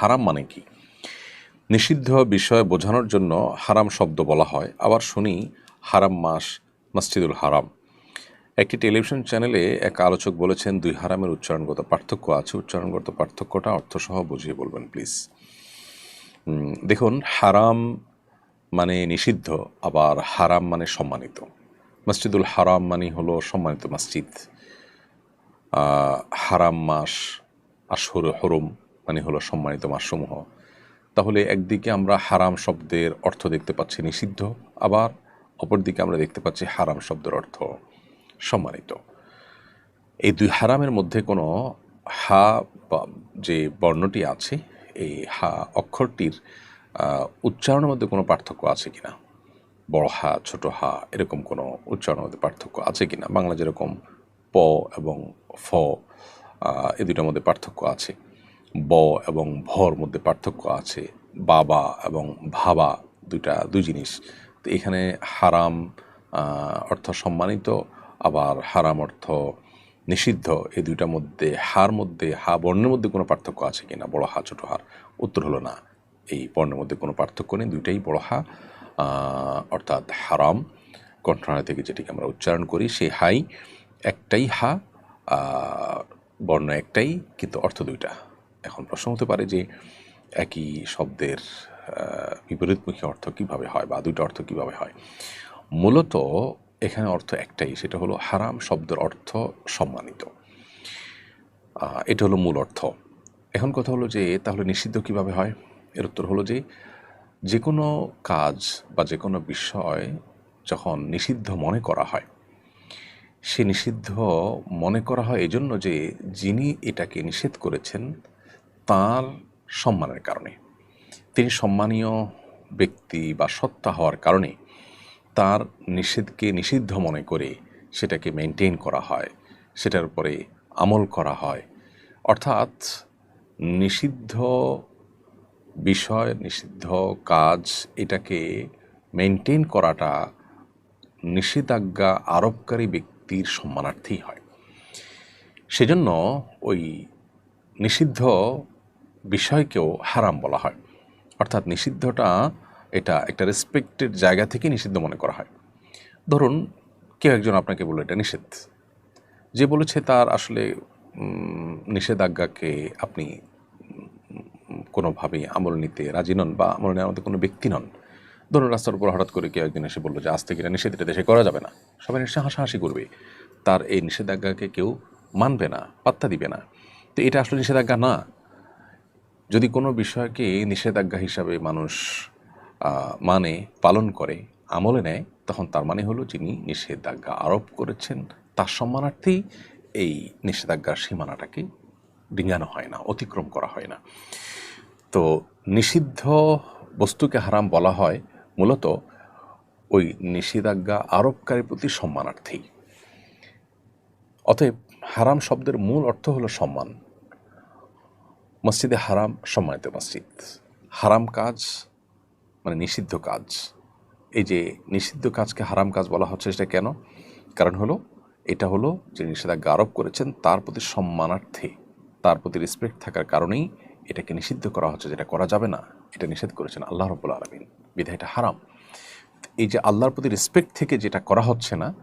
হারাম মানে কি? নিষিদ্ধ বিষয় বোঝানোর জন্য হারাম শব্দ বলা হয়। আবার শুনি, হারাম মাস, মসজিদুল হারাম। একটি টেলিভিশন চ্যানেলে এক আলোচক বলেছেন, দুই হারামের উচ্চারণগত পার্থক্য আছে। উচ্চারণগত পার্থক্যটা অর্থসহ বুঝিয়ে বলবেন, প্লিজ। দেখুন, হারাম মানে নিষিদ্ধ, আবার হারাম মানে সম্মানিত। মসজিদুল হারাম মানে হলো সম্মানিত মসজিদ। হারাম মাস আশর হরম মানে হলো সম্মানিত মাসসমূহ। তাহলে একদিকে আমরা হারাম শব্দের অর্থ দেখতে পাচ্ছি নিষিদ্ধ, আবার অপরদিকে আমরা দেখতে পাচ্ছি হারাম শব্দের অর্থ সম্মানিত। এই দুই হারামের মধ্যে কোনো হা যে বর্ণটি আছে, এই হা অক্ষরটির উচ্চারণের মধ্যে কোনো পার্থক্য আছে কিনা? বড় হা, ছোট হা, এরকম কোনো উচ্চারণের মধ্যে পার্থক্য আছে কিনা? বাংলা যেরকম প এবং ফ এ দুটার মধ্যে পার্থক্য আছে। ব এবং ভর মধ্যে পার্থক্য আছে। বাবা এবং ভাবা দুইটা, দুই জিনিস। তো এখানে হারাম অর্থ সম্মানিত, আবার হারাম অর্থ নিষিদ্ধ। এই দুইটার মধ্যে, হার মধ্যে, হা বর্ণের মধ্যে কোনো পার্থক্য আছে কি না বড় হা, ছোটো হার। উত্তর হলো না। এই বর্ণের মধ্যে কোনো পার্থক্য নেই। দুইটাই বড় হা অর্থাৎ হারাম। কণ্ঠনালী থেকে যেটিকে আমরা উচ্চারণ করি সেই হাই, একটাই হা বর্ণ একটাই, কিন্তু অর্থ দুইটা। এখন প্রশ্ন হতে পারে যে একই শব্দের বিপরীতমুখী অর্থ কীভাবে হয় বা দুইটা অর্থ কীভাবে হয়? মূলত এখানে অর্থ একটাই, সেটা হলো হারাম শব্দের অর্থ সম্মানিত। এটা হলো মূল অর্থ। এখন কথা হলো যে, তাহলে নিষিদ্ধ কীভাবে হয়? এর উত্তর হলো যে যে কোনো কাজ বা যে কোনো বিষয় যখন নিষিদ্ধ মনে করা হয়, সে নিষিদ্ধ মনে করা হয় এজন্য যে, যিনি এটাকে নিষেধ করেছেন তার সম্মানের কারণে। তিনি সম্মানীয় ব্যক্তি বা সত্তা হওয়ার কারণে তার নিষেধকে নিষিদ্ধ মনে করে সেটাকে মেনটেন করা হয়, সেটার উপরে আমল করা হয়। অর্থাৎ নিষিদ্ধ বিষয়, নিষিদ্ধ কাজ এটাকে মেনটেন করাটা নিষেধাজ্ঞা আরোপকারী ব্যক্তির সম্মানার্থেই হয়। সেজন্য ওই নিষিদ্ধ বিষয়কেও হারাম বলা হয়। অর্থাৎ নিষিদ্ধটা এটা একটা রেসপেক্টেড জায়গা থেকে নিষিদ্ধ মনে করা হয়। ধরুন, কেউ একজন আপনাকে বলল, এটা নিষেধ। যে বলেছে তার আসলে নিষেধাজ্ঞাকে আপনি কোনোভাবেই আমল নিতে রাজি নন বা আমল নেওয়ার মধ্যে কোনো ব্যক্তি নন। ধরুন, রাস্তার উপর হঠাৎ করে কেউ একদিন এসে বলল যে, আজ থেকে এটা নিষেধ, এটা দেশে করা যাবে না। সবাই নিশ্চয় হাসাহাসি করবে। তার এই নিষেধাজ্ঞাকে কেউ মানবে না, পাত্তা দিবে না। তো এটা আসলে নিষেধাজ্ঞা না। যদি কোনো বিষয়কে নিষেধাজ্ঞা হিসাবে মানুষ মানে পালন করে, আমলে নেয়, তখন তার মানে হলো যিনি নিষেধাজ্ঞা আরোপ করেছেন, তার সম্মানার্থেই এই নিষেধাজ্ঞার সীমানাটাকে ডিঙানো হয় না, অতিক্রম করা হয় না। তো নিষিদ্ধ বস্তুকে হারাম বলা হয় মূলত ওই নিষেধাজ্ঞা আরোপকারীর প্রতি সম্মানার্থেই। অতএব হারাম শব্দের মূল অর্থ হলো সম্মান। মসজিদে হারাম সম্মানিত মসজিদ। হারাম কাজ মানে নিষিদ্ধ কাজ। এই যে নিষিদ্ধ কাজকে হারাম কাজ বলা হচ্ছে সেটা কেন? কারণ হলো, এটা হলো যে নিষেধাজ্ঞা আরোপ করেছেন তার প্রতি সম্মানার্থে, তার প্রতি রেসপেক্ট থাকার কারণেই এটাকে নিষিদ্ধ করা হচ্ছে, যেটা করা যাবে না, এটা নিষেধ করেছেন আল্লাহ রবুল আলমিন। বিধায় এটা হারাম। এই যে আল্লাহর প্রতি রেসপেক্ট থেকে যেটা করা হচ্ছে না,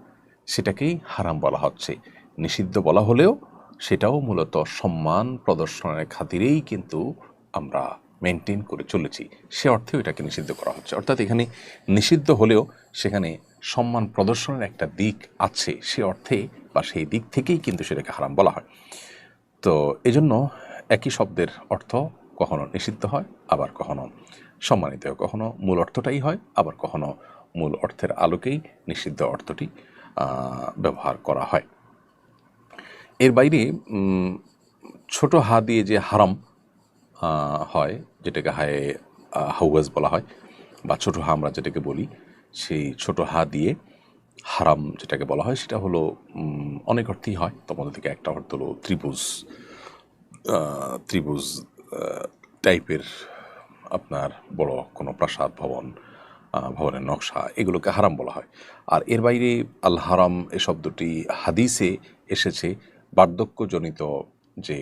সেটাকেই হারাম বলা হচ্ছে। নিষিদ্ধ বলা হলেও সেটাও মূলত সম্মান প্রদর্শনের খাতিরেই কিন্তু আমরা মেনটেন করে চলেছি। সে অর্থেও এটাকে নিষিদ্ধ করা হচ্ছে। অর্থাৎ এখানে নিষিদ্ধ হলেও সেখানে সম্মান প্রদর্শনের একটা দিক আছে, সে অর্থে বা সেই দিক থেকেই কিন্তু সেটাকে হারাম বলা হয়। তো এজন্য একই শব্দের অর্থ কখনো নিষিদ্ধ হয়, আবার কখনো সম্মানিত কখনো মূল অর্থটাই হয়, আবার কখনো মূল অর্থের আলোকেই নিষিদ্ধ অর্থটি ব্যবহার করা হয়। এর বাইরে ছোট হা দিয়ে যে হারাম হয়, যেটাকে হায় হাউয়াজ বলা হয়, বা ছোটো হা আমরা যেটাকে বলি, সেই ছোট হা দিয়ে হারাম যেটাকে বলা হয়, সেটা হলো অনেক অর্থেই হয়। তোমাদের থেকে একটা অর্থ হলো ত্রিভুজ ত্রিভুজ টাইপের আপনার বড় কোনো প্রাসাদ, ভবন ভবনের নকশা, এগুলোকে হারাম বলা হয়। আর এর বাইরে আল হারাম এ শব্দটি হাদিসে এসেছে বার্ধক্যজনিত যে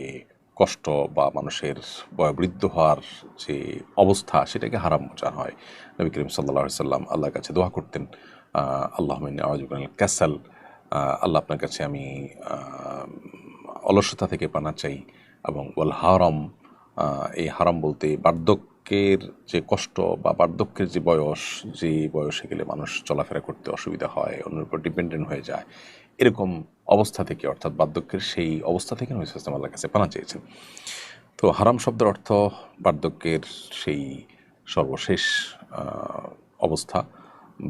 কষ্ট বা মানুষের বয়োবৃদ্ধ হওয়ার যে অবস্থা, সেটাকে হারাম বোঝানো হয়। নবী করিম সাল্লাহ সাল্লাম আল্লাহর কাছে দোয়া করতেন আল্লাহ আওয়াজুল ক্যাসাল আল্লাহ আপনার কাছে আমি অলসতা থেকে পানা চাই এবং ওয়াল হারম এই হারাম বলতে বার্ধক্যের যে কষ্ট বা বার্ধক্যের যে বয়স, যে বয়সে গেলে মানুষ চলাফেরা করতে অসুবিধা হয়, অন্যের উপর ডিপেন্ডেন্ট হয়ে যায়। এরকম অবস্থা থেকে, অর্থাৎ বার্ধক্যের সেই অবস্থা থেকে নবী সাল্লাম আল্লাহর কাছে পানা চেয়েছেন। তো হারাম শব্দের অর্থ বার্ধক্যের সেই সর্বশেষ অবস্থা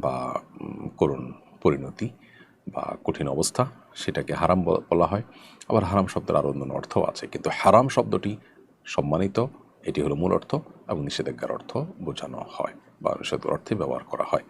বা করুণ পরিণতি বা কঠিন অবস্থা সেটাকে হারাম বলা হয়। আবার হারাম শব্দের আরও অন্য অর্থ আছে। কিন্তু হারাম শব্দটি সম্মানিত, এটি হলো মূল অর্থ এবং নিষেধাজ্ঞার অর্থ বোঝানো হয় বা নিষেধাজ্ঞার অর্থে ব্যবহার করা হয়।